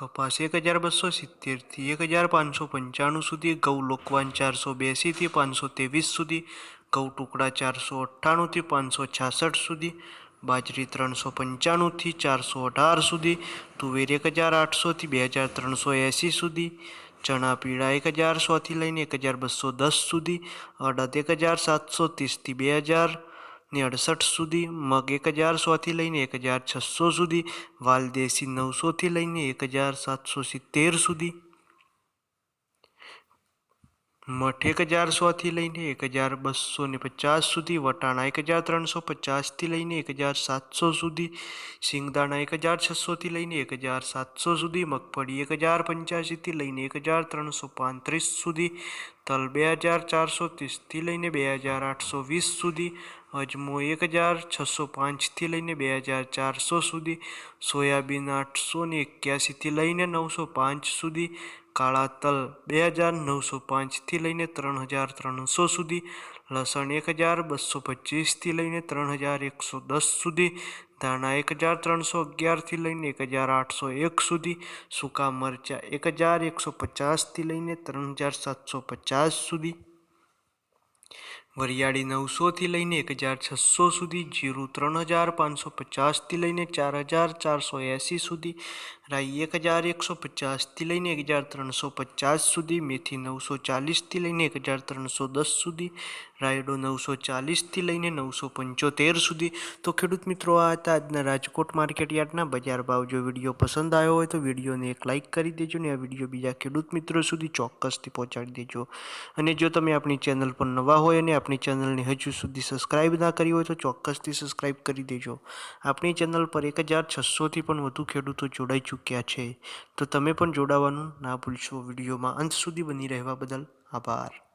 કપાસ એક હજાર બસો સિત્તેરથી એક હજાર પાંચસો પંચાણું સુધી ઘઉં લોકવાન ચારસો બેંસીથી પાંચસો ત્રેવીસ સુધી ઘઉં ટુકડા ચારસો અઠ્ઠાણુંથી પાંચસો છાસઠ સુધી, બાજરી ત્રણસો પંચાણુંથી ચારસો અઢાર સુધી, તુવેર એક હજાર આઠસોથી બે હજાર ત્રણસો એંસી સુધી, ચણા પીળા એક હજાર સોથી લઈને એક હજાર બસો દસ સુધી, અડદ એક હજાર સાતસો ત્રીસથી બે હજાર ને અડસઠ સુધી મગ એક હજાર સોથી લઈને એક હજાર છસો સુધી વાલદેશી નવસોથી લઈને એક હજાર સાતસો સિત્તેર સુધી. મઠ એક હજાર સોથી લઈને એક હજાર બસો ને પચાસ સુધી, વટાણા એક હજાર ત્રણસો પચાસથી લઈને એક હજાર સાતસો સુધી સિંગદાણા એક હજાર છસોથી લઈને એક હજાર સાતસો સુધી, મગફળી એક હજાર પંચ્યાસીથી લઈને એક હજાર ત્રણસો પાંત્રીસ સુધી, તલ બે હજાર ચારસો ત્રીસથી લઈને બે હજાર આઠસો વીસ સુધી અજમો એક હજાર છસો પાંચથી લઈને બે હજાર ચારસો સુધી, સોયાબીન આઠસો ને એક્યાસીથી લઈને નવસો પાંચ સુધી, કાળા તલ બે હજાર નવસો પાંચથી લઈને ત્રણ હજાર ત્રણસો સુધી, લસણ એક હજાર બસો પચીસથી લઈને ત્રણ હજાર એકસો દસ સુધી, ધાણા એક હજાર ત્રણસો અગિયારથી લઈને એક હજાર આઠસો એક સુધી, સૂકા મરચાં એક હજાર એકસો પચાસથી લઈને ત્રણ હજાર સાતસો પચાસ સુધી. વરિયાળી નવસોથી લઈને એક હજાર છસો સુધી, જીરું ત્રણ હજાર પાંચસો પચાસથી લઈને ચાર હજાર ચારસો એંસી સુધી, રાઈ એક હજાર એકસો પચાસથી લઈને એક હજાર ત્રણસો પચાસ સુધી, મેથી નવસો ચાલીસથી લઈને એક હજાર ત્રણસો દસ સુધી, રાયડો નવસો ચાલીસથી લઈને નવસો પંચોતેર સુધી. તો ખેડૂત મિત્રો, આ હતા આજના રાજકોટ માર્કેટ યાર્ડના બજાર ભાવ. જો વીડિયો પસંદ આવ્યો હોય તો વિડીયોને એક લાઇક કરી દેજો ને આ વીડિયો બીજા ખેડૂત મિત્રો સુધી ચોક્કસથી પહોંચાડી દેજો. અને જો તમે આપણી ચેનલ પર નવા હોય અને આપણી ચેનલને હજુ સુધી સબસ્ક્રાઈબ ના કરી હોય તો ચોક્કસથી સબસ્ક્રાઈબ કરી દેજો. આપણી ચેનલ પર એક હજાર છસોથી પણ વધુ ખેડૂતો જોડાઈ ચૂક્યા છે. તો તમે પણ જોડાવાનું ના ભૂલશો. વિડીયોમાં અંત સુધી બની રહેવા બદલ આભાર.